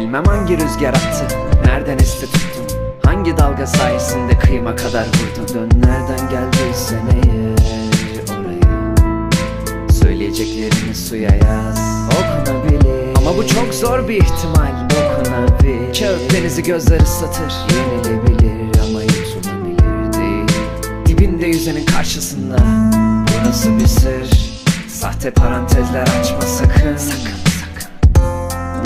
Bilmem hangi rüzgar attı Nereden esti tuttun Hangi dalga sayesinde kıyıma kadar vurdun Dön nereden geldiysen eğer oraya. Söyleyeceklerini suya yaz. Okunabilir. Ama bu çok zor bir ihtimal. Dokunabilir Kağıt denizi gözler ıslatır Yenilebilir ama yutulabilir değil. Dibinde yüzenin karşısında. Burası bir sır. Sahte parantezler açma Sakın. Sakın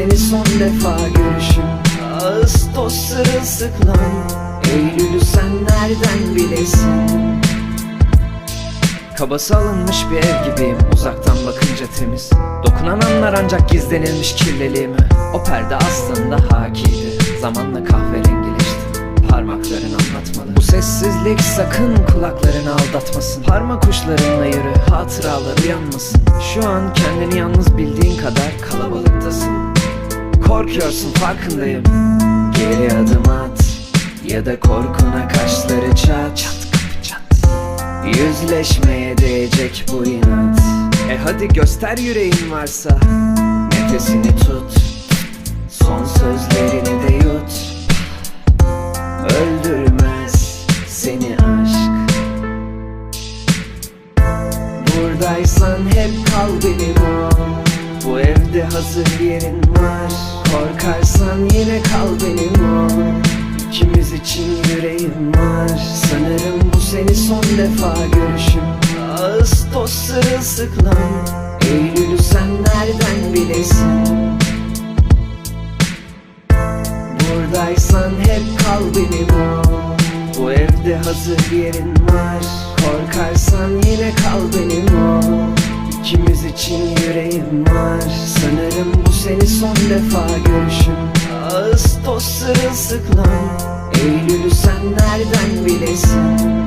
seni son defa görüşüm. Ağustos sırılsıklam Eylül'ü sen nereden bilesin? Kabası alınmış bir ev gibiyim Uzaktan bakınca temiz. Dokunan anlar ancak gizlenilmiş kirliliğimi O perde aslında hakiydi Zamanla kahverengileşti. Parmakların anlatmalı. Bu sessizlik sakın kulaklarını aldatmasın. Parmak uçlarınla yürü hatıralar uyanmasın. Şu an kendini yalnız bildiğin kadar kalabalıktasın Korkuyorsun farkındayım. Geri adım at Ya da korkuna kaşları çat. Çat kapı çat Yüzleşmeye değecek bu inat. E hadi göster yüreğin varsa. Nefesini tut. Son sözlerini de yut. Öldürmez seni aşk. Buradaysan hep kal benim ol Bu evde hazır yerin var Korkarsan yine kal benim ol İkimiz için yüreğim var. Sanırım bu seni son defa görüşüm. Ağustos sırılsıklam. Eylül'ü sen nereden bilesin? Buradaysan hep kal benim ol Bu evde hazır yerin var seni son defa görüşüm. Ağustos sırılsıklam Eylül'ü sen nereden bilesin